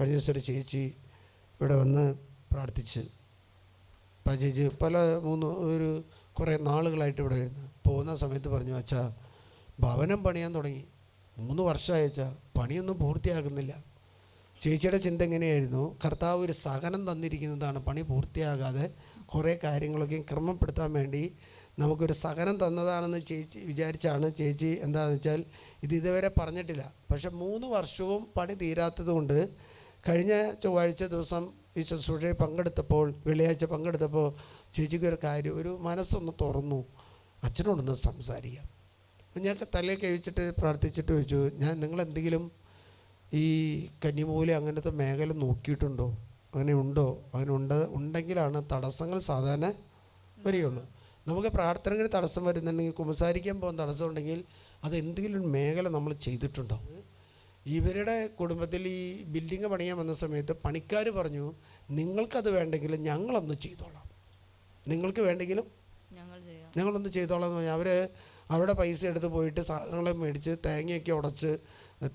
കഴിഞ്ഞ ദിവസം ഒരു ചേച്ചി ഇവിടെ വന്ന് പ്രാർത്ഥിച്ച്. അപ്പം ആ ചേച്ചി പല മൂന്ന് ഒരു കുറേ നാളുകളായിട്ട് ഇവിടെ വരുന്നു പോകുന്ന സമയത്ത് പറഞ്ഞു അച്ഛാ ഭവനം പണിയാൻ തുടങ്ങി. മൂന്ന് വർഷമായി അച്ഛാ പണിയൊന്നും പൂർത്തിയാകുന്നില്ല. ചേച്ചിയുടെ ചിന്ത എങ്ങനെയായിരുന്നു? കർത്താവ് ഒരു സഹനം തന്നിരിക്കുന്നതാണ്. പണി പൂർത്തിയാകാതെ കുറേ കാര്യങ്ങളൊക്കെ ക്രമപ്പെടുത്താൻ വേണ്ടി നമുക്കൊരു സഹനം തന്നതാണെന്ന് ചേച്ചി വിചാരിച്ചാണ് ചേച്ചി എന്താണെന്ന് വെച്ചാൽ ഇത് ഇതുവരെ പറഞ്ഞിട്ടില്ല. പക്ഷേ മൂന്ന് വർഷവും പണി തീരാത്തത് കൊണ്ട് കഴിഞ്ഞ ചൊവ്വാഴ്ച ദിവസം ഈ ശുശ്രൂഷയിൽ പങ്കെടുത്തപ്പോൾ വെള്ളിയാഴ്ച പങ്കെടുത്തപ്പോൾ ചേച്ചിക്ക് ഒരു കാര്യം ഒരു മനസ്സൊന്ന് തുറന്നു. അച്ഛനോടൊന്ന് സംസാരിക്കാം. ഞാൻ തലയിൽ കഴിച്ചിട്ട് പ്രാർത്ഥിച്ചിട്ട് ചോദിച്ചു ഞാൻ നിങ്ങളെന്തെങ്കിലും ഈ കന്നിമൂല അങ്ങനത്തെ മേഖല നോക്കിയിട്ടുണ്ടോ? അങ്ങനെ ഉണ്ടോ? അങ്ങനെ ഉണ്ട് ഉണ്ടെങ്കിലാണ് തടസ്സങ്ങൾ സാധാരണ വരികയുള്ളൂ. നമുക്ക് പ്രാർത്ഥനകളിൽ തടസ്സം വരുന്നുണ്ടെങ്കിൽ കുമ്പസാരിക്കാൻ പോകുന്ന തടസ്സം ഉണ്ടെങ്കിൽ അത് എന്തെങ്കിലും ഒരു മേഖല നമ്മൾ ചെയ്തിട്ടുണ്ടോ? ഇവരുടെ കുടുംബത്തിൽ ഈ ബിൽഡിങ് പണിയാൻ വന്ന സമയത്ത് പണിക്കാർ പറഞ്ഞു നിങ്ങൾക്കത് വേണ്ടെങ്കിൽ ഞങ്ങളൊന്ന് ചെയ്തോളാം. നിങ്ങൾക്ക് വേണ്ടെങ്കിലും ഞങ്ങളൊന്ന് ചെയ്തോളാം എന്ന് പറഞ്ഞാൽ അവർ അവരുടെ പൈസ എടുത്ത് പോയിട്ട് സാധനങ്ങളെ മേടിച്ച് തേങ്ങയൊക്കെ ഉടച്ച്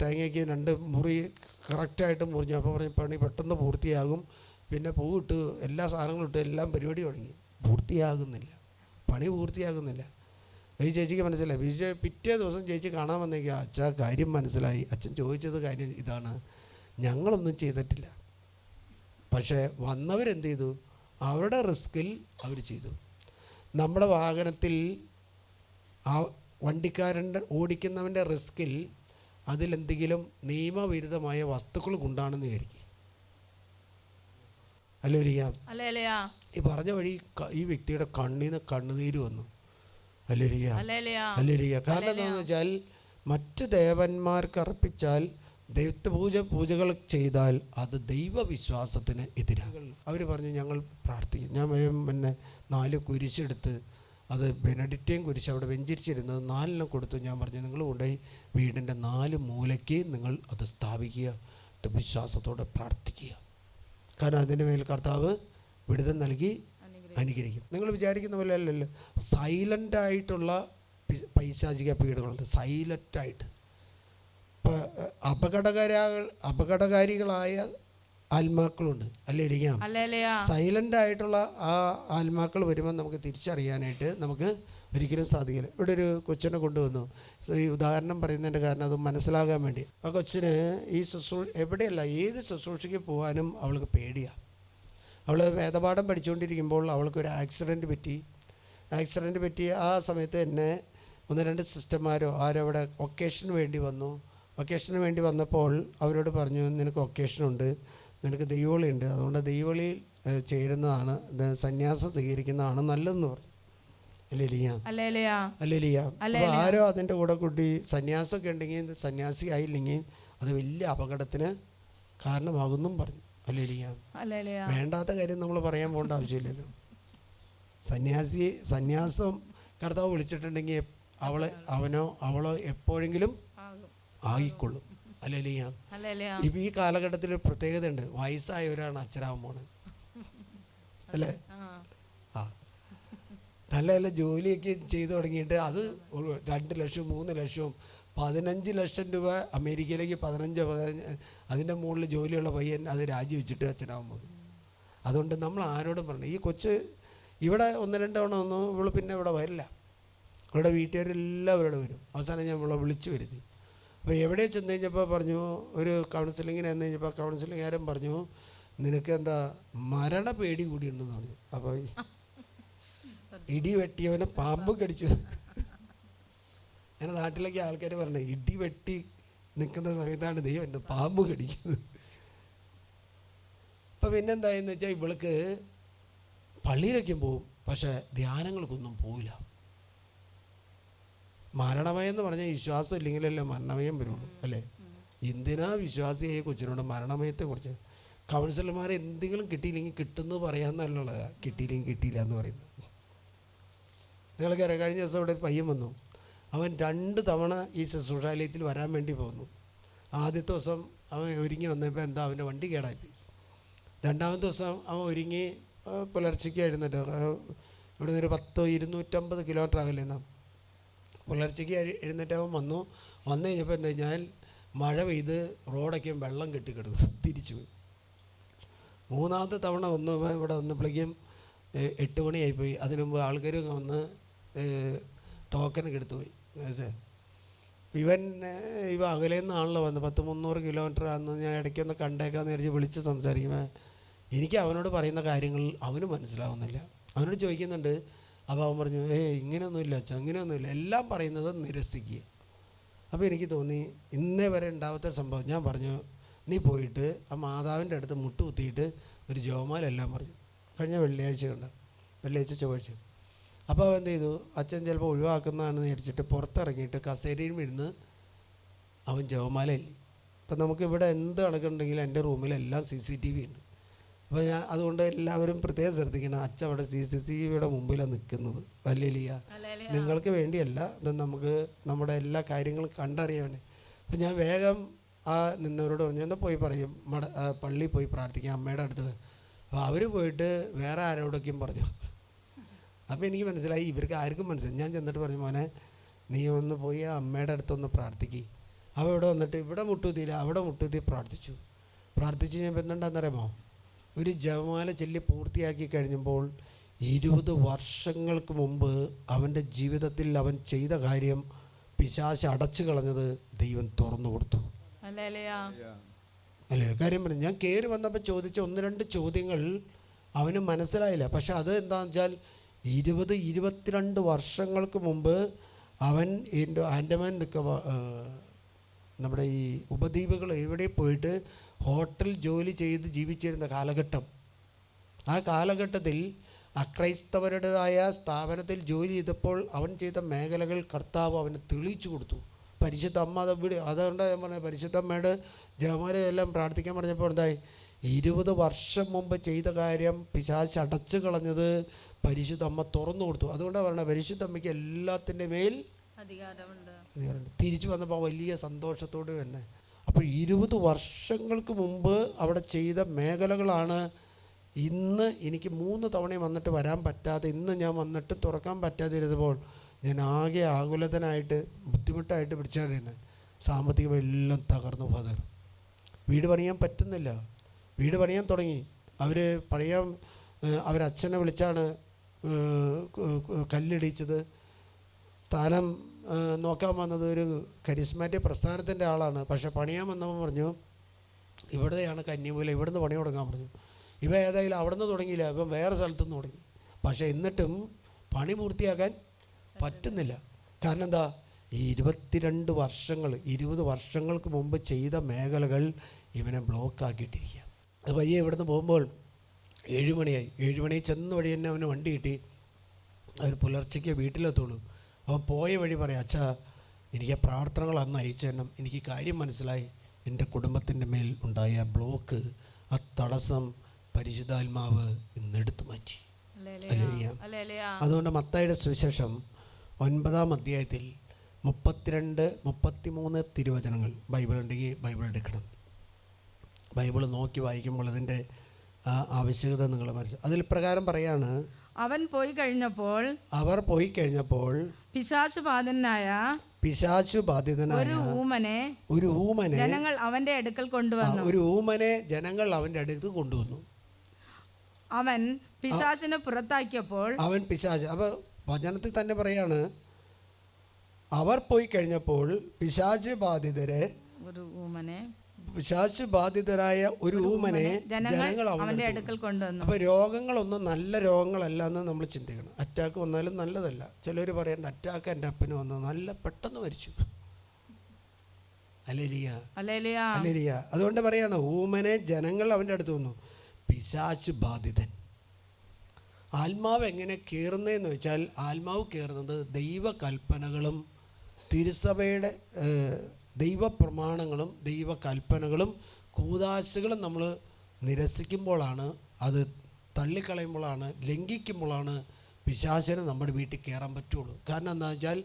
തേങ്ങയൊക്കെ രണ്ട് മുറി കറക്റ്റായിട്ട് മുറിഞ്ഞു. അപ്പോൾ പറഞ്ഞു പണി പെട്ടെന്ന് പൂർത്തിയാകും. പിന്നെ പൂവിട്ട് എല്ലാ സാധനങ്ങളും ഇട്ട് എല്ലാം പരിപാടി തുടങ്ങി. പൂർത്തിയാകുന്നില്ല. പണി പൂർത്തിയാകുന്നില്ല. ഈ ചേച്ചിക്ക് മനസ്സിലായി. ചേച്ചി പിറ്റേ ദിവസം ചേച്ചി കാണാൻ വന്നെങ്കിൽ അച്ഛാ കാര്യം മനസ്സിലായി. അച്ഛൻ ചോദിച്ചത് കാര്യം ഇതാണ്. ഞങ്ങളൊന്നും ചെയ്തിട്ടില്ല. പക്ഷേ വന്നവരെന്ത് ചെയ്തു അവരുടെ റിസ്കിൽ അവർ ചെയ്തു. നമ്മുടെ വാഹനത്തിൽ ആ വണ്ടിക്കാരന്റെ ഓടിക്കുന്നവന്റെ റിസ്കിൽ അതിലെന്തെങ്കിലും നിയമവിരുദ്ധമായ വസ്തുക്കൾ കൊണ്ടാണെന്ന് വിചാരിക്കും. അല്ലോ ഇരിക്കാം ഈ പറഞ്ഞ വഴി ഈ വ്യക്തിയുടെ കണ്ണിൽ നിന്ന് കണ്ണുനീര് വന്നു. അല്ലേലയാ. കാരണം എന്താണെന്ന് വെച്ചാൽ മറ്റ് ദേവന്മാർക്ക് അർപ്പിച്ചാൽ ദൈവത്തെ പൂജ പൂജകൾ ചെയ്താൽ അത് ദൈവവിശ്വാസത്തിന് എതിരാണ്. അവർ പറഞ്ഞു ഞങ്ങൾ പ്രാർത്ഥിക്കും. ഞാൻ പിന്നെ നാല് കുരിശെടുത്ത് അത് ബെനഡിറ്റേയും കുരിശ് അവിടെ വെഞ്ചരിച്ചിരുന്നത് നാലിനെ കൊടുത്തു. ഞാൻ പറഞ്ഞു നിങ്ങൾ കൊണ്ടുപോയി വീടിന്റെ നാല് മൂലയ്ക്ക് നിങ്ങൾ അത് സ്ഥാപിക്കുക വിശ്വാസത്തോടെ പ്രാർത്ഥിക്കുക. കാരണം അതിന്റെ മേൽ കർത്താവ് വിടുതൽ നൽകി അനുഗ്രഹിക്കും. നിങ്ങൾ വിചാരിക്കുന്ന പോലെ അല്ലല്ലോ. സൈലന്റ് ആയിട്ടുള്ള പി- പൈശാചിക പീഡകളുണ്ട്. സൈലന്റായിട്ട് ഇപ്പോൾ അപകടകരാ അപകടകാരികളായ ആത്മാക്കളുണ്ട്. അല്ലേ സൈലന്റ് ആയിട്ടുള്ള ആ ആത്മാക്കൾ വരുമ്പോൾ നമുക്ക് തിരിച്ചറിയാനായിട്ട് നമുക്ക് ഒരിക്കലും സാധിക്കില്ല. ഇവിടെ ഒരു കൊച്ചിനെ കൊണ്ടുവന്നു. ഈ ഉദാഹരണം പറയുന്നതിന്റെ കാരണം അത് മനസ്സിലാകാൻ വേണ്ടി. ആ കൊച്ചിന് ഈ ശുശ്രൂ എവിടെയല്ല ഏത് ശുശ്രൂഷയ്ക്ക് പോകാനും അവൾക്ക് പേടിയാണ് അവൾ വേദപാഠം പഠിച്ചുകൊണ്ടിരിക്കുമ്പോൾ അവൾക്കൊരു ആക്സിഡന്റ് പറ്റി. ആക്സിഡന്റ് പറ്റി ആ സമയത്ത് എന്നെ ഒന്ന് രണ്ട് സിസ്റ്റർമാരോ ആരോ അവിടെ ഒക്കേഷന് വേണ്ടി വന്നു. ഒക്കേഷന് വേണ്ടി വന്നപ്പോൾ അവരോട് പറഞ്ഞു നിനക്ക് ഒക്കേഷനുണ്ട് നിനക്ക് ദൈവളി ഉണ്ട്. അതുകൊണ്ട് ദൈവളിയിൽ ചേരുന്നതാണ്. സന്യാസം സ്വീകരിക്കുന്നതാണ് നല്ലതെന്ന് പറഞ്ഞു. ആരോ അതിന്റെ കൂടെ കൂട്ടി സന്യാസമൊക്കെ ഉണ്ടെങ്കിൽ സന്യാസി ആയില്ലെങ്കിൽ അത് വലിയ അപകടത്തിന് കാരണമാകുന്നും പറഞ്ഞു. വേണ്ടാത്ത കാര്യം നമ്മൾ പറയാൻ പോകേണ്ട ആവശ്യമില്ലല്ലോ. സന്യാസി സന്യാസം കർത്താവ് വിളിച്ചിട്ടുണ്ടെങ്കിൽ അവളെ അവനോ അവളോ എപ്പോഴെങ്കിലും ആയിക്കൊള്ളും അല്ലേ ലിയാം ഇപ്പം ഈ കാലഘട്ടത്തിൽ ഒരു പ്രത്യേകത ഉണ്ട് വയസ്സായവരാണ് അച്ഛനാവാൻ പോണത് അല്ലേ? ആ. നല്ല നല്ല ജോലിയൊക്കെ ചെയ്തു തുടങ്ങിയിട്ട് അത് രണ്ട് ലക്ഷം മൂന്ന് ലക്ഷവും പതിനഞ്ച് ലക്ഷം രൂപ അമേരിക്കയിലേക്ക് പതിനഞ്ചോ പതിനഞ്ച് അതിന്റെ മുകളിൽ ജോലിയുള്ള പയ്യൻ അത് രാജിവെച്ചിട്ട് അച്ഛനാവാൻ അതുകൊണ്ട് നമ്മൾ ആരോടും പറഞ്ഞു ഈ കൊച്ച് ഇവിടെ ഒന്ന് രണ്ട് തവണ ഒന്നും ഇവൾ പിന്നെ ഇവിടെ വരില്ല. ഇവിടെ വീട്ടുകാരെല്ലാവരോട് വരും. അവസാനം ഞാൻ ഇവളെ വിളിച്ചു വരുത്തി. അപ്പോൾ എവിടെ ചെന്ന് കഴിഞ്ഞപ്പോൾ പറഞ്ഞു ഒരു കൗൺസിലിങ്ങിന് എന്ന് കഴിഞ്ഞപ്പോൾ കൗൺസിലിംഗുകാരൻ പറഞ്ഞു നിനക്ക് എന്താ മരണ പേടി കൂടിയുണ്ടെന്ന് പറഞ്ഞു. അപ്പോൾ ഇടി വെട്ടിയവനെ പാമ്പ് കടിച്ചു. എന്റെ നാട്ടിലേക്ക് ആൾക്കാർ പറഞ്ഞു ഇടി വെട്ടി നിൽക്കുന്ന സമയത്താണ് ദൈവം എന്റെ പാമ്പ് കടിക്കുന്നത്. അപ്പം പിന്നെന്തായെന്ന് വെച്ചാൽ ഇവൾക്ക് പള്ളിയിലേക്കും പോവും പക്ഷേ ധ്യാനങ്ങൾക്കൊന്നും പോവില്ല. മരണമയം എന്ന് പറഞ്ഞാൽ വിശ്വാസം ഇല്ലെങ്കിലല്ലേ മരണമയം വരുള്ളൂ അല്ലേ? എന്തിനാ വിശ്വാസിയായ കൊച്ചിനോട് മരണമയത്തെക്കുറിച്ച് കൗൺസിലർമാർ എന്തെങ്കിലും കിട്ടിയില്ലെങ്കിൽ കിട്ടുന്നു പറയാമെന്നല്ലുള്ളതാണ് കിട്ടിയില്ലെങ്കിൽ കിട്ടിയില്ല എന്ന് പറയുന്നത്. നിങ്ങൾക്കറിയാം കഴിഞ്ഞ ദിവസം ഇവിടെ ഒരു പയ്യൻ വന്നു. അവൻ രണ്ട് തവണ ഈ ശുശ്രൂഷാലയത്തിൽ വരാൻ വേണ്ടി പോന്നു. ആദ്യത്തെ ദിവസം അവൻ ഒരുങ്ങി വന്നപ്പോൾ എന്താ അവന്റെ വണ്ടി കേടായിപ്പോയി. രണ്ടാമത്തെ ദിവസം അവൻ ഒരുങ്ങി പുലർച്ചയ്ക്കായിരുന്നല്ലോ പുലർച്ചയ്ക്ക് എഴുന്നേറ്റ് ഇവിടെ നിന്ന് ഒരു പത്ത് ഇരുന്നൂറ്റമ്പത് കിലോമീറ്റർ അകലെ നിന്നാണ് പുലർച്ചയ്ക്ക് എഴുന്നേറ്റ് അവൻ വന്നു. വന്നു കഴിഞ്ഞപ്പോൾ എന്താ കഴിഞ്ഞാൽ മഴ പെയ്ത് റോഡൊക്കെ വെള്ളം കെട്ടിക്കിടന്നു തിരിച്ചു പോയി മൂന്നാമത്തെ തവണ വന്നു ഇവിടെ വന്നപ്പോഴേക്കും എട്ട് മണിയായിപ്പോയി. അതിനു മുമ്പ് ആൾക്കാരൊക്കെ വന്ന് ടോക്കനൊക്കെ എടുത്തു പോയി ഇവൻ ഇവ അകലെ നിന്നാണല്ലോ വന്നത്. പത്ത് മുന്നൂറ് കിലോമീറ്റർ അന്ന് ഞാൻ ഇടയ്ക്കൊന്ന് കണ്ടേക്കാന്ന് വിചാരിച്ച് വിളിച്ച് സംസാരിക്കുമ്പോൾ എനിക്ക് അവനോട് പറയുന്ന കാര്യങ്ങൾ അവന് മനസ്സിലാവുന്നില്ല. അവനോട് ചോദിക്കുന്നുണ്ട്. അപ്പോൾ അവൻ പറഞ്ഞു ഏ ഇങ്ങനെയൊന്നുമില്ല അച്ഛൻ അങ്ങനെയൊന്നുമില്ല എല്ലാം പറയുന്നത് നിരസിക്കുക. അപ്പോൾ എനിക്ക് തോന്നി ഇന്നേ വരെ ഉണ്ടാവാത്ത സംഭവം. ഞാൻ പറഞ്ഞു നീ പോയിട്ട് ആ മാതാവിന്റെ അടുത്ത് മുട്ടുകുത്തിയിട്ട് ഒരു ജോമാലെല്ലാം പറഞ്ഞു. കഴിഞ്ഞ വെള്ളിയാഴ്ച കണ്ട. വെള്ളിയാഴ്ച ചൊവ്വാഴ്ച. അപ്പോൾ എന്ത് ചെയ്തു? അച്ഛൻ ചിലപ്പോൾ ഒഴിവാക്കുന്നതാണെന്ന് മേടിച്ചിട്ട് പുറത്തിറങ്ങിയിട്ട് കസേരയിൽ ഇരുന്ന് അവൻ ജവമാലയില്ല. ഇപ്പം നമുക്കിവിടെ എന്ത് കണക്കുണ്ടെങ്കിലും എന്റെ റൂമിലെല്ലാം സി സി ടി വി ഉണ്ട്. അപ്പോൾ ഞാൻ അതുകൊണ്ട് എല്ലാവരും പ്രത്യേകം ശ്രദ്ധിക്കണം. അച്ഛൻ അവിടെ സി സി ടി വിയുടെ മുമ്പിലാണ് നിൽക്കുന്നത്. അല്ലേലിയ നിങ്ങൾക്ക് വേണ്ടിയല്ല ഇത് നമുക്ക് നമ്മുടെ എല്ലാ കാര്യങ്ങളും കണ്ടറിയാൻ അപ്പം ഞാൻ വേഗം ആ നിന്നവരോട് പറഞ്ഞു എന്നാൽ പോയി പറയും. മട പള്ളിയിൽ പോയി പ്രാർത്ഥിക്കാം അമ്മയുടെ അടുത്ത്. അപ്പോൾ അവർ പോയിട്ട് വേറെ ആരോടൊക്കെയും പറഞ്ഞു. അപ്പോൾ എനിക്ക് മനസ്സിലായി ഇവർക്ക് ആർക്കും മനസ്സിലായി ഞാൻ ചെന്നിട്ട് പറഞ്ഞു മോനെ നീ ഒന്ന് പോയി അമ്മയുടെ അടുത്തൊന്ന് പ്രാർത്ഥിക്കുക അവ ഇവിടെ വന്നിട്ട് ഇവിടെ മുട്ടുകുത്തിയില്ല അവിടെ മുട്ടുകുത്തി പ്രാർത്ഥിച്ചു. പ്രാർത്ഥിച്ച് കഴിഞ്ഞപ്പോൾ എന്തുണ്ടാകുന്നറിയാമോ ഒരു ജപമാല ചൊല്ലി പൂർത്തിയാക്കി കഴിഞ്ഞപ്പോൾ ഇരുപത് വർഷങ്ങൾക്ക് മുമ്പ് അവന്റെ ജീവിതത്തിൽ അവൻ ചെയ്ത കാര്യം പിശാശ് അടച്ചു കളഞ്ഞത് ദൈവം തുറന്നു കൊടുത്തു. അല്ലേ കാര്യം പറഞ്ഞു ഞാൻ കയറി വന്നപ്പോൾ ചോദിച്ച ഒന്ന് രണ്ട് ചോദ്യങ്ങൾ അവന് മനസ്സിലായില്ല. പക്ഷെ അത് എന്താണെന്ന് വെച്ചാൽ ഇരുപത് ഇരുപത്തിരണ്ട് വർഷങ്ങൾക്ക് മുമ്പ് അവൻ എന്റെ ആൻഡമാൻ നിൽക്കുക നമ്മുടെ ഈ ഉപദ്വീപുകൾ എവിടെ പോയിട്ട് ഹോട്ടൽ ജോലി ചെയ്ത് ജീവിച്ചിരുന്ന കാലഘട്ടം. ആ കാലഘട്ടത്തിൽ അക്രൈസ്തവരുടേതായ സ്ഥാപനത്തിൽ ജോലി ചെയ്തപ്പോൾ അവൻ ചെയ്ത മേഖലകൾ കർത്താവ് അവന് തെളിയിച്ചു കൊടുത്തു. പരിശുദ്ധ അമ്മ അത് വീട് അതുകൊണ്ട് ഞാൻ പറഞ്ഞത് പരിശുദ്ധ അമ്മയുടെ ജവമാരെ എല്ലാം പ്രാർത്ഥിക്കാൻ പറഞ്ഞപ്പോൾ എന്തായി? ഇരുപത് വർഷം മുമ്പ് ചെയ്ത കാര്യം പിശാച് അടച്ചു കളഞ്ഞത് പരിശുദ്ധ അമ്മ തുറന്നു കൊടുത്തു. അതുകൊണ്ടാണ് പറയുന്നത് പരിശുദ്ധ അമ്മയ്ക്ക് എല്ലാത്തിന്റെ മേൽ അധികാരമുണ്ട്. തിരിച്ചു വന്നപ്പോൾ വലിയ സന്തോഷത്തോടെ തന്നെ. അപ്പോൾ ഇരുപത് വർഷങ്ങൾക്ക് മുമ്പ് അവിടെ ചെയ്ത മേഖലകളാണ് ഇന്ന് എനിക്ക് മൂന്ന് തവണയും വന്നിട്ട് വരാൻ പറ്റാതെ ഇന്ന് ഞാൻ വന്നിട്ട് തുറക്കാൻ പറ്റാതെ ഇരുന്നപ്പോൾ ഞാൻ ആകെ ആകുലതനായിട്ട് ബുദ്ധിമുട്ടായിട്ട് പിടിച്ചാണ്ടിരുന്നത് സാമ്പത്തികം എല്ലാം തകർന്നു ഫാദർ. വീട് പണിയാൻ പറ്റുന്നില്ല. വീട് പണിയാൻ തുടങ്ങി. അവർ പണിയാൻ അവരച്ഛനെ വിളിച്ചാണ് കല്ലിടിച്ചത്. സ്ഥാനം നോക്കാൻ വന്നത് ഒരു കരിസ്മാറ്റിക് പ്രസ്ഥാനത്തിന്റെ ആളാണ്. പക്ഷേ പണിയാൻ വന്നപ്പോൾ പറഞ്ഞു ഇവിടെയാണ് കന്നിമൂല ഇവിടുന്ന് പണി തുടങ്ങാൻ പറഞ്ഞു. ഇവ ഏതായാലും അവിടെ നിന്ന് തുടങ്ങിയില്ല ഇപ്പം വേറെ സ്ഥലത്തു നിന്ന് തുടങ്ങി. പക്ഷേ എന്നിട്ടും പണി പൂർത്തിയാക്കാൻ പറ്റുന്നില്ല. കാരണം എന്താ? ഈ ഇരുപത്തിരണ്ട് വർഷങ്ങൾ ഇരുപത് വർഷങ്ങൾക്ക് മുമ്പ് ചെയ്ത മേഖലകൾ ഇവനെ ബ്ലോക്കാക്കിയിട്ടിരിക്കുക അത് പയ്യെ ഇവിടുന്ന് പോകുമ്പോൾ ഏഴ് ഏഴുമണി ഏഴ് മണി ചെന്ന വഴി തന്നെ അവന് വണ്ടി കിട്ടി. അവർ പുലർച്ചയ്ക്ക് വീട്ടിലെത്തുള്ളൂ. അവൻ പോയ വഴി പറയാം അച്ഛാ എനിക്ക് പ്രാർത്ഥനകൾ അന്ന് അയച്ചു തരണം. എനിക്ക് കാര്യം മനസ്സിലായി. എന്റെ കുടുംബത്തിന്റെ മേൽ ഉണ്ടായ ബ്ലോക്ക് ആ തടസ്സം പരിശുദ്ധാത്മാവ് ഇന്നെടുത്തു മാറ്റി. അതുകൊണ്ട് മത്തായുടെ സുവിശേഷം ഒൻപതാം അധ്യായത്തിൽ മുപ്പത്തിരണ്ട് മുപ്പത്തിമൂന്ന് തിരുവചനങ്ങൾ ബൈബിൾ ഉണ്ടെങ്കിൽ ബൈബിൾ എടുക്കണം. ബൈബിൾ നോക്കി വായിക്കുമ്പോൾ അതിന്റെ ആ ആവശ്യകത നിങ്ങൾ മനസ്സിലാക്കും അതിൽ പ്രകാരം പറയാണ് അവൻ പോയി കഴിഞ്ഞപ്പോൾ അവർ പോയി കഴിഞ്ഞപ്പോൾ പിശാചു ബാധിതനായ ഒരു ഊമനെ ഒരു ഊമനെ ജനങ്ങൾ അവന്റെ അടുക്കൽ കൊണ്ടുവന്നു. ഒരു ഊമനെ ജനങ്ങൾ അവന്റെ അടുത്ത് കൊണ്ടുവന്നു. അവൻ പിശാചിനെ പുറത്താക്കിയപ്പോൾ അവൻ പിശാച് അപ്പോൾ വചനത്തിൽ തന്നെ പറയാണ് അവർ പോയി കഴിഞ്ഞപ്പോൾ പിശാച് ബാധിതരെ ഒരു ഊമനെ പിശാച് ബാധിതരായ ഒരു ഊമനെ ജനങ്ങൾ അവന്റെ അടുക്കൽ കൊണ്ടുവന്നു. അപ്പൊ രോഗങ്ങളൊന്നും നല്ല രോഗങ്ങളല്ല എന്ന് നമ്മൾ ചിന്തിക്കണം. അറ്റാക്ക് വന്നാലും നല്ലതല്ല. ചിലർ പറയേണ്ട അറ്റാക്ക് എന്റെ അപ്പന് വന്നു. നല്ല പെട്ടെന്ന് മരിച്ചു. അലലിയ. അതുകൊണ്ട് പറയാണ് ഊമനെ ജനങ്ങൾ അവന്റെ അടുത്ത് വന്നു. പിശാച് ബാധിതൻ ആത്മാവ് എങ്ങനെ കയറുന്നതെന്ന് വെച്ചാൽ ആത്മാവ് കയറുന്നത് ദൈവകൽപ്പനകളും തിരുസഭയുടെ ദൈവപ്രമാണങ്ങളും ദൈവകൽപ്പനകളും കൂതാശകളും നമ്മൾ നിരസിക്കുമ്പോഴാണ് അത് തള്ളിക്കളയുമ്പോഴാണ് ലംഘിക്കുമ്പോഴാണ് പിശാചന് നമ്മുടെ വീട്ടിൽ കയറാൻ പറ്റുള്ളൂ. കാരണം എന്താ വെച്ചാൽ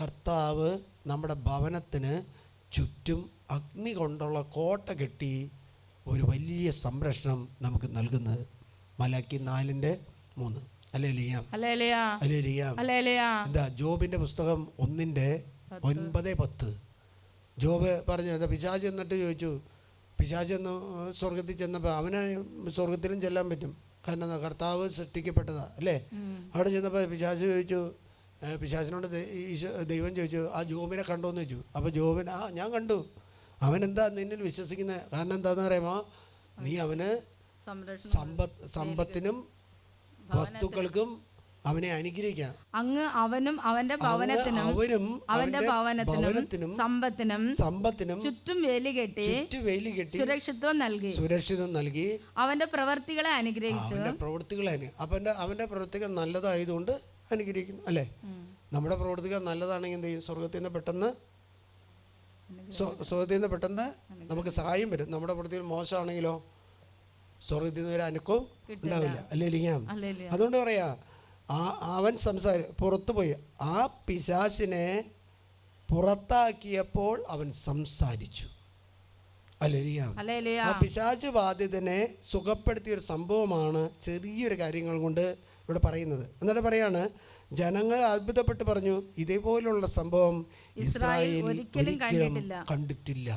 കർത്താവ് നമ്മുടെ ഭവനത്തിന് ചുറ്റും അഗ്നി കൊണ്ടുള്ള കോട്ട കെട്ടി ഒരു വലിയ സംരക്ഷണം നമുക്ക് നൽകുന്നത്. മലാക്കി നാലിന്റെ മൂന്ന്. അല്ലേ. എന്താ ജോബിന്റെ പുസ്തകം ഒന്നിന്റെ ഒൻപത് പത്ത്. ജോബ് പറഞ്ഞു. എന്താ പിശാജ് എന്നിട്ട് ചോദിച്ചു. പിശാജ് എന്ന് സ്വർഗത്തിൽ ചെന്നപ്പോൾ അവന് സ്വർഗത്തിലും ചെല്ലാൻ പറ്റും. കാരണം എന്താ? കർത്താവ് സൃഷ്ടിക്കപ്പെട്ടതാ. അല്ലേ? അവിടെ ചെന്നപ്പോൾ പിശാജ് ചോദിച്ചു പിശാചിനോട് ദൈവം ചോദിച്ചു ആ ജോബിനെ കണ്ടോ? എന്ന് ചോദിച്ചു. അപ്പോൾ ജോബിന് ആ ഞാൻ കണ്ടു. അവൻ എന്താ നിന്നിൽ വിശ്വസിക്കുന്നത് കാരണം എന്താണെന്ന് അറിയാമോ? നീ അവന് സമ്പത്ത് സമ്പത്തിനും വസ്തുക്കൾക്കും അവനെ അനുഗ്രഹിക്കാം. അങ്ങ് അവനും അവന്റെ ഭവനത്തിനും അവരും അവന്റെ ഭവനത്തിനും സമ്പത്തിനും സമ്പത്തിനും ചുറ്റും വേലി കെട്ടി വേലി കെട്ടി സുരക്ഷിത്വം നൽകി. സുരക്ഷിതം നൽകി. അവന്റെ പ്രവർത്തികളെ അനുഗ്രഹിച്ചു. പ്രവർത്തികളെ പ്രവൃത്തികൾ അവന്റെ പ്രവർത്തികൾ അവന്റെ പ്രവൃത്തികൾ നല്ലതായതുകൊണ്ട് അനുഗ്രഹിക്കുന്നു അല്ലേ? നമ്മുടെ പ്രവർത്തികൾ നല്ലതാണെങ്കിൽ എന്ത് ചെയ്യും? സ്വർഗത്തിൽ നിന്ന് പെട്ടെന്ന് സ്വ- സ്വർഗത്തിൽ നിന്ന് പെട്ടെന്ന് നമുക്ക് സഹായം വരും. നമ്മുടെ പ്രവൃത്തികൾ മോശമാണെങ്കിലോ സ്വർഗത്തിൽ നിന്ന് ഒരു അനുക്കവും ഉണ്ടാവില്ല. അല്ലേ അതുകൊണ്ട് പറയാ ആ അവൻ സംസാരി പുറത്തുപോയി. ആ പിശാസിനെ പുറത്താക്കിയപ്പോൾ അവൻ സംസാരിച്ചു. അല്ലെ ആ പിശാച് ബാധിതനെ സുഖപ്പെടുത്തിയ ഒരു സംഭവമാണ് ചെറിയൊരു കാര്യങ്ങൾ കൊണ്ട് ഇവിടെ പറയുന്നത്. എന്നിട്ട് പറയാണ് ജനങ്ങൾ അത്ഭുതപ്പെട്ട് പറഞ്ഞു ഇതേപോലുള്ള സംഭവം ഇസ്രായേൽ ഒരിക്കലും കണ്ടിട്ടില്ല.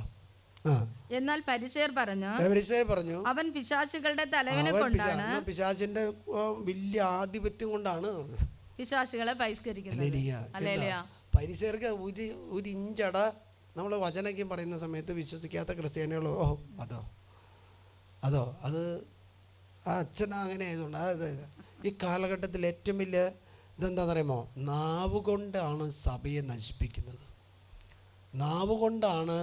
എന്നാൽ പരിചയർ പറഞ്ഞു ഫരിസേയർ പറഞ്ഞു അവൻ പിശാചുകളുടെ തലവനെ കൊണ്ടാണ് പിശാ- പിശാചിന്റെ വലിയ ആധിപത്യം കൊണ്ടാണ് പിശാചുകളെ പരിഷ്കരിക്കുന്നത്? പരിസർക്ക് ഒരു ഒരു ഇഞ്ചട നമ്മൾ വചനയ്ക്കും പറയുന്ന സമയത്ത് വിശ്വസിക്കാത്ത ക്രിസ്ത്യാനികളോ ഓ അതോ അതോ അത് ആ അച്ഛൻ അങ്ങനെ ആയതുകൊണ്ട് അതായത് ഈ കാലഘട്ടത്തിൽ ഏറ്റവും വലിയ ഇതെന്താണെന്ന് പറയുമോ നാവ് കൊണ്ടാണ് സഭയെ നശിപ്പിക്കുന്നത്. നാവ് കൊണ്ടാണ്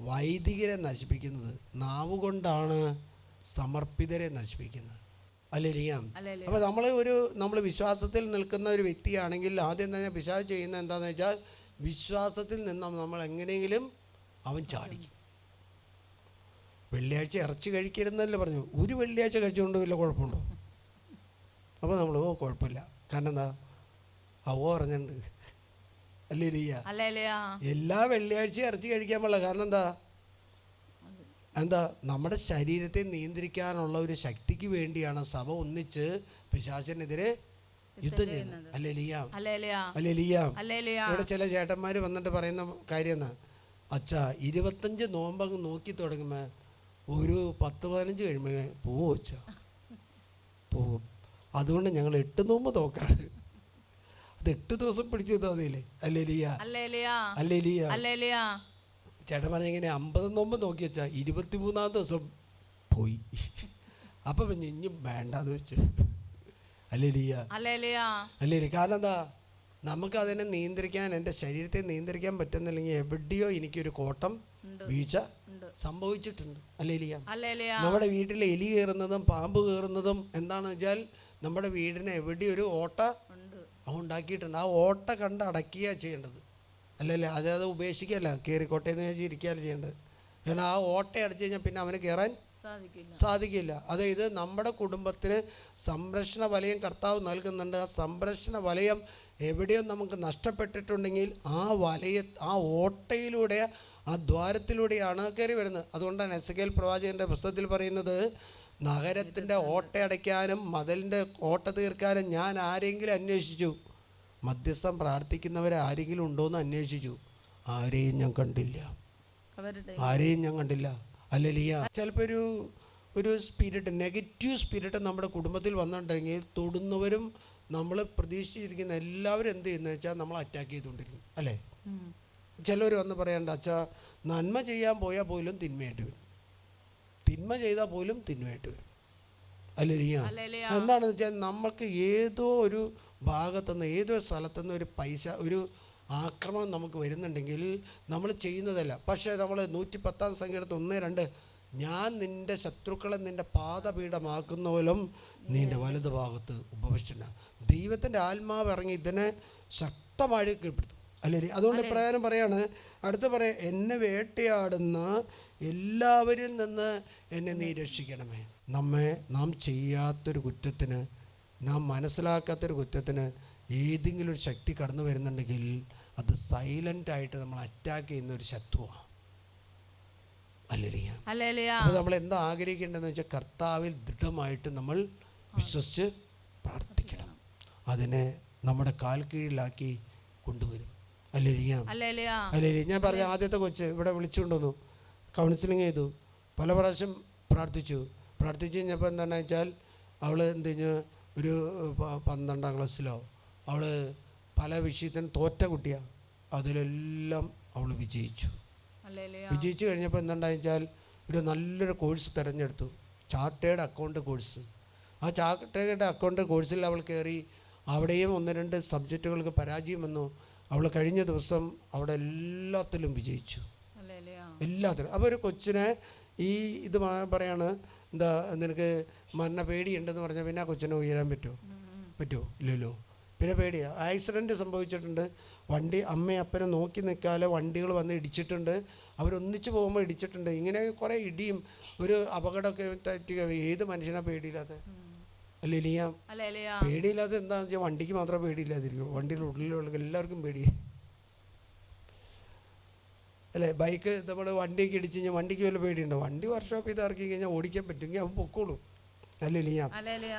വൈദികരെ നശിപ്പിക്കുന്നത് നാവുകൊണ്ടാണ് സമർപ്പിതരെ നശിപ്പിക്കുന്നത്. അല്ലിരിക്കാം അപ്പോൾ നമ്മൾ ഒരു നമ്മൾ വിശ്വാസത്തിൽ നിൽക്കുന്ന ഒരു വ്യക്തിയാണെങ്കിൽ ആദ്യം തന്നെ പിശാച് ചെയ്യുന്ന എന്താണെന്ന് വെച്ചാൽ വിശ്വാസത്തിൽ നിന്ന് നമ്മൾ എങ്ങനെയെങ്കിലും അവൻ ചാടിക്കും. വെള്ളിയാഴ്ച ഇറച്ചി കഴിക്കരുതെന്നല്ലേ പറഞ്ഞു. ഒരു വെള്ളിയാഴ്ച കഴിച്ചുകൊണ്ട് വല്ല കുഴപ്പമുണ്ടോ? അപ്പോൾ നമ്മൾ ഓ കുഴപ്പമില്ല. കാരണം എന്താ? അവ പറഞ്ഞിട്ടുണ്ട്. എല്ലാ വെള്ളിയാഴ്ചയും ഇറച്ചി കഴിക്കാൻ പാടില്ല. കാരണം എന്താ? എന്താ? നമ്മുടെ ശരീരത്തെ നിയന്ത്രിക്കാനുള്ള ഒരു ശക്തിക്ക് വേണ്ടിയാണ് സഭ ഒന്നിച്ച് പിശാചനെതിരെ യുദ്ധം ചെയ്യുന്നത്. അല്ലേ ലിയാം അല്ലേലൂയ അല്ലേ ലിയാം ഇവിടെ ചില ചേട്ടന്മാർ വന്നിട്ട് പറയുന്ന കാര്യം എന്നാ അച്ഛാ ഇരുപത്തഞ്ച് നോമ്പങ്ങ് നോക്കി തുടങ്ങുമ്പോൾ ഒരു പത്ത് പതിനഞ്ച് കഴിയുമ്പോൾ പോവും അച്ഛാ. പോവും. അതുകൊണ്ട് ഞങ്ങൾ എട്ട് നോമ്പ് നോക്കാണ് അത് എട്ട് ദിവസം പിടിച്ചു തോന്നിയില്ലേ അല്ലേ ലിയ അല്ലേലൂയ അല്ലേ ലിയ അല്ലേലൂയ ചേട്ടൻ പറഞ്ഞ ഇങ്ങനെ അമ്പത് നോമ്പ് നോക്കി വെച്ചാൽ ഇരുപത്തിമൂന്നാം ദിവസം പോയി. അപ്പം പിന്നെ ഇനിയും വേണ്ടാന്ന് വെച്ചു. അല്ലേലിയ അല്ലേലി? കാരണം എന്താ? നമുക്ക് അതിനെ നിയന്ത്രിക്കാൻ എന്റെ ശരീരത്തെ നിയന്ത്രിക്കാൻ പറ്റുന്നില്ലെങ്കിൽ എവിടെയോ എനിക്കൊരു കോട്ടം വീഴ്ച. സംഭവിച്ചിട്ടുണ്ട്. അല്ലേലിയ നമ്മുടെ വീട്ടിൽ എലി കയറുന്നതും പാമ്പ് കയറുന്നതും എന്താണെന്ന് വെച്ചാൽ നമ്മുടെ വീടിന് എവിടെയൊരു ഓട്ട ഉണ്ടാക്കിയിട്ടുണ്ട്. ആ ഓട്ട കണ്ട് അടക്കുകയാണ് ചെയ്യേണ്ടത്. അല്ലല്ലേ? അത് അത് ഉപേക്ഷിക്കല്ല കയറിക്കോട്ടെ എന്ന് വെച്ച് ഇരിക്കുകയല്ല ചെയ്യേണ്ടത്. കാരണം ആ ഓട്ട അടച്ചു കഴിഞ്ഞാൽ പിന്നെ അവന് കയറാൻ സാധിക്കില്ല. അതായത് നമ്മുടെ കുടുംബത്തിൽ സംരക്ഷണ വലയം കർത്താവ് നൽകുന്നുണ്ട്. ആ സംരക്ഷണ വലയം എവിടെയോ നമുക്ക് നഷ്ടപ്പെട്ടിട്ടുണ്ടെങ്കിൽ ആ വലയ ആ ഓട്ടയിലൂടെ ആ ദ്വാരത്തിലൂടെയാണ് കയറി വരുന്നത്. അതുകൊണ്ടാണ് എസ് കെ പ്രവാചകന്റെ പുസ്തകത്തിൽ പറയുന്നത് നഗരത്തിന്റെ ഓട്ടയടയ്ക്കാനും മതിലിന്റെ ഓട്ട തീർക്കാനും ഞാൻ ആരെങ്കിലും അന്വേഷിച്ചു. മധ്യസ്ഥം പ്രാർത്ഥിക്കുന്നവരെ ആരെങ്കിലും ഉണ്ടോയെന്ന് അന്വേഷിച്ചു. ആരെയും ഞാൻ കണ്ടില്ല. ആരെയും ഞാൻ കണ്ടില്ല. അല്ലലിയ. ചിലപ്പോൾ ഒരു ഒരു സ്പിരിറ്റ് നെഗറ്റീവ് സ്പിരിറ്റ് നമ്മുടെ കുടുംബത്തിൽ വന്നിട്ടുണ്ടെങ്കിൽ തൊടുന്നവരും നമ്മൾ പ്രതീക്ഷിച്ചിരിക്കുന്ന എല്ലാവരും എന്ത് ചെയ്യുന്നത് വെച്ചാൽ നമ്മൾ അറ്റാക്ക് ചെയ്തുകൊണ്ടിരിക്കും. അല്ലേ. ചിലർ വന്ന് പറയണ്ട അച്ഛാ നന്മ ചെയ്യാൻ പോയാൽ പോലും തിന്മയായിട്ട് വരും. തിന്മ ചെയ്താൽ പോലും തിന്മയായിട്ട് വരും. അല്ലേലൂയ. എന്താണെന്ന് വെച്ചാൽ നമുക്ക് ഏതോ ഒരു ഭാഗത്തുനിന്ന് ഏതോ സ്ഥലത്തുനിന്ന് ഒരു പൈസ ഒരു ആക്രമണം നമുക്ക് വരുന്നുണ്ടെങ്കിൽ നമ്മൾ ചെയ്യുന്നതല്ല. പക്ഷേ നമ്മൾ നൂറ്റി പത്താം സംഖ്യയുടെ ഒന്ന് രണ്ട് ഞാൻ നിന്റെ ശത്രുക്കളെ നിന്റെ പാദപീഠമാക്കുന്ന പോലും നിന്റെ വലതു ഭാഗത്ത് ഉപവിഷ്ടന ദൈവത്തിന്റെ ആത്മാവ് ഇറങ്ങി ഇതിനെ ശക്തമായി കീഴ്പ്പെടുത്തും. അല്ലേ? അതുകൊണ്ട് പ്രകാരം പറയാണ് അടുത്ത് പറയാം എന്നെ വേട്ടയാടുന്ന എല്ലാവരിൽ നിന്ന് എന്നെ നീ രക്ഷിക്കണമേ. നമ്മെ നാം ചെയ്യാത്തൊരു കുറ്റത്തിന് നാം മനസ്സിലാക്കാത്തൊരു കുറ്റത്തിന് ഏതെങ്കിലും ഒരു ശക്തി കടന്നു വരുന്നുണ്ടെങ്കിൽ അത് സൈലന്റ് ആയിട്ട് നമ്മൾ അറ്റാക്ക് ചെയ്യുന്ന ഒരു ശത്രുവാണ് അല്ലേലൂയ അപ്പോൾ നമ്മൾ എന്താ ആഗ്രഹിക്കേണ്ടതെന്ന് വെച്ചാൽ കർത്താവിൽ ദൃഢമായിട്ട് നമ്മൾ വിശ്വസിച്ച് പ്രാർത്ഥിക്കണം. അതിനെ നമ്മുടെ കാൽ കീഴിലാക്കി കൊണ്ടുവരും. അല്ലേലിയാ അല്ലേ ഞാൻ പറഞ്ഞ ആദ്യത്തെ കൊച്ച് ഇവിടെ വിളിച്ചുകൊണ്ടുവന്നു. കൗൺസിലിംഗ് ചെയ്തു. പല പ്രാവശ്യം പ്രാർത്ഥിച്ചു. പ്രാർത്ഥിച്ചു കഴിഞ്ഞപ്പോൾ എന്താണെന്ന് വെച്ചാൽ അവൾ എന്ത് കഴിഞ്ഞ് ഒരു പന്ത്രണ്ടാം ക്ലാസ്സിലോ അവൾ പല വിഷയത്തിനും തോറ്റ കുട്ടിയാണ് അതിലെല്ലാം അവൾ വിജയിച്ചു. വിജയിച്ചു കഴിഞ്ഞപ്പോൾ എന്തുണ്ടായി വെച്ചാൽ ഒരു നല്ലൊരു കോഴ്സ് തിരഞ്ഞെടുത്തു. Chartered account course. ആ ചാർട്ടേഡ് അക്കൗണ്ട് കോഴ്സിൽ അവൾ കയറി അവിടെയും ഒന്ന് രണ്ട് സബ്ജക്റ്റുകൾക്ക് പരാജയം വന്നു. അവൾ കഴിഞ്ഞ ദിവസം അവിടെ എല്ലാത്തിലും വിജയിച്ചു. എല്ലാത്തിലും. അപ്പോൾ ഒരു കൊച്ചിനെ ഈ ഇത് പറയാണ് എന്താ നിനക്ക് മരണ പേടിയുണ്ടെന്ന് പറഞ്ഞാൽ പിന്നെ ആ കൊച്ചിനെ ഉയരാൻ പറ്റുമോ പറ്റുമോ ഇല്ലല്ലോ. പിന്നെ പേടിയാ. ആക്സിഡന്റ് സംഭവിച്ചിട്ടുണ്ട്. വണ്ടി അമ്മയും അപ്പനെ നോക്കി നിൽക്കാതെ വണ്ടികൾ വന്ന് ഇടിച്ചിട്ടുണ്ട്. അവരൊന്നിച്ച് പോകുമ്പോൾ ഇടിച്ചിട്ടുണ്ട്. ഇങ്ങനെ കുറേ ഇടിയും ഒരു അപകടമൊക്കെ പറ്റുക ഏത് മനുഷ്യനാ പേടിയില്ലാതെ? അല്ലേ ഇനിയ പേടിയില്ലാതെ എന്താണെന്ന് വെച്ചാൽ വണ്ടിക്ക് മാത്രമേ പേടിയില്ലാതിരിക്കും. വണ്ടിയുടെ ഉള്ളിലുള്ള എല്ലാവർക്കും പേടി. അല്ലേ? ബൈക്ക് നമ്മൾ വണ്ടിയൊക്കെ ഇടിച്ച് കഴിഞ്ഞാൽ വണ്ടിക്ക് വല്ല പേടിയുണ്ടോ? വണ്ടി വർക്ക്ഷോപ്പ് ചെയ്ത് ഇറക്കി കഴിഞ്ഞാൽ ഓടിക്കാൻ പറ്റുമെങ്കിൽ അവൻ പൊക്കോളും. അല്ലേലിയാ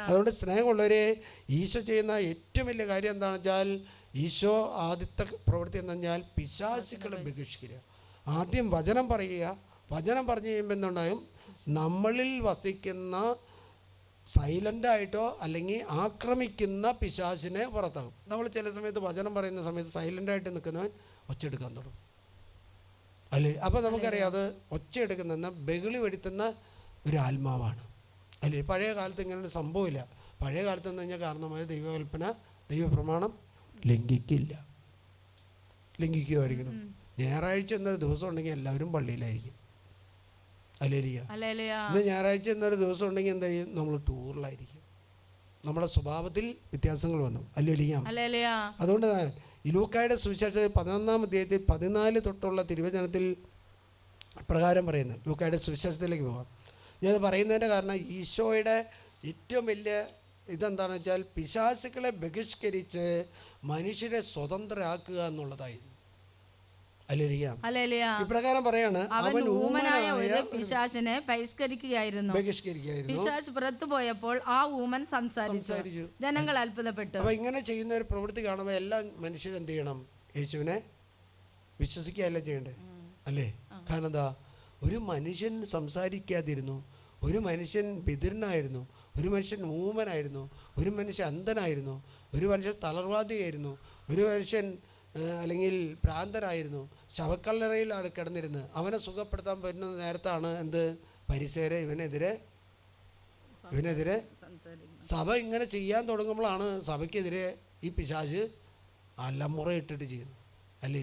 അതുകൊണ്ട് സ്നേഹമുള്ളവരെ ഈശോ ചെയ്യുന്ന ഏറ്റവും വലിയ കാര്യം എന്താണെന്ന് വെച്ചാൽ ഈശോ ആദ്യത്തെ പ്രവൃത്തി എന്ന് പറഞ്ഞാൽ പിശാചുക്കളെ ബഹിഷ്കരിക്കുക. ആദ്യം വചനം പറയുക. വചനം പറഞ്ഞു കഴിയുമ്പോൾ എന്തുണ്ടായും നമ്മളിൽ വസിക്കുന്ന സൈലന്റായിട്ടോ അല്ലെങ്കിൽ ആക്രമിക്കുന്ന പിശാശിനെ പുറത്താകും നമ്മൾ ചില സമയത്ത് വചനം പറയുന്ന സമയത്ത് സൈലന്റായിട്ട് നിൽക്കുന്നവൻ ഒച്ചെടുക്കാൻ തുടങ്ങും. അല്ലേ? അപ്പോൾ നമുക്കറിയാം അത് ഒച്ചയെടുക്കുന്ന ബഹളി വരുത്തുന്ന ഒരു ആത്മാവാണ്. അല്ലേ? പഴയ കാലത്ത് ഇങ്ങനെ ഒരു സംഭവമില്ല. പഴയ കാലത്ത് എന്ന് കഴിഞ്ഞാൽ കാരണമായ ദൈവകൽപ്പന ദൈവപ്രമാണം ലംഘിക്കില്ല. ലംഘിക്കുമായിരിക്കണം ഞായറാഴ്ച എന്നൊരു ദിവസം ഉണ്ടെങ്കിൽ എല്ലാവരും പള്ളിയിലായിരിക്കും. അല്ലേലിയാ? ഇന്ന് ഞായറാഴ്ച എന്നൊരു ദിവസം ഉണ്ടെങ്കിൽ എന്താ ചെയ്യും? നമ്മൾ ടൂറിലായിരിക്കും. നമ്മുടെ സ്വഭാവത്തിൽ വ്യത്യാസങ്ങൾ വന്നു. അല്ലേലിയ? അതുകൊണ്ട് ഇലൂക്കായുടെ ലൂക്കായുടെ സുവിശേഷത്തിൽ പതിനൊന്നാം അധ്യായത്തിൽ പതിനാല് തൊട്ടുള്ള തിരുവചനത്തിൽ പ്രകാരം പറയുന്നത്. ലൂക്കായുടെ സുവിശേഷത്തിലേക്ക് പോകാം. ഞാനത് പറയുന്നതിന്റെ കാരണം ഈശോയുടെ ഏറ്റവും വലിയ ഇതെന്താണെന്ന് വെച്ചാൽ പിശാസുക്കളെ ബഹിഷ്കരിച്ച് മനുഷ്യരെ സ്വതന്ത്രരാക്കുക എന്നുള്ളതായിരുന്നു. ഇപ്രകാരം പറയാണ് അവൻ ഊമനായ ഒരു പിശാചിനെ ബഹിഷ്കരിക്കുകയായിരുന്നു. പിശാച് പുറത്തു പോയപ്പോൾ ആ ഊമൻ സംസാരിച്ചു. ജനങ്ങൾ അത്ഭുതപ്പെട്ടു. അപ്പോൾ ഇങ്ങനെ ചെയ്യുന്ന ഒരു പ്രവൃത്തി കാണുമ്പോൾ എല്ലാ മനുഷ്യരും എന്ത് ചെയ്യണം? യേശുവിനെ വിശ്വസിക്കുകയല്ല ചെയ്യണ്ടേ അല്ലേ? കാരണം എന്താ? ഒരു മനുഷ്യൻ സംസാരിക്കാതിരുന്നു ഒരു മനുഷ്യൻ ബിദിരനായിരുന്നു ഒരു മനുഷ്യൻ മൂമനായിരുന്നു ഒരു മനുഷ്യൻ അന്ധനായിരുന്നു ഒരു മനുഷ്യൻ തളർവാദിയായിരുന്നു ഒരു മനുഷ്യൻ അല്ലെങ്കിൽ ഭ്രാന്തനായിരുന്നു ശവക്കല്ലറയിലാണ് കിടന്നിരുന്നത്. അവനെ സുഖപ്പെടുത്താൻ പറ്റുന്ന നേരത്താണ് എന്ത്? പരിസര ഇവനെതിരെ ഇവനെതിരെ സഭ ഇങ്ങനെ ചെയ്യാൻ തുടങ്ങുമ്പോഴാണ് സഭയ്ക്കെതിരെ ഈ പിശാജ് അല്ലമുറ ഇട്ടിട്ട് ചെയ്യുന്നത്. അല്ലെ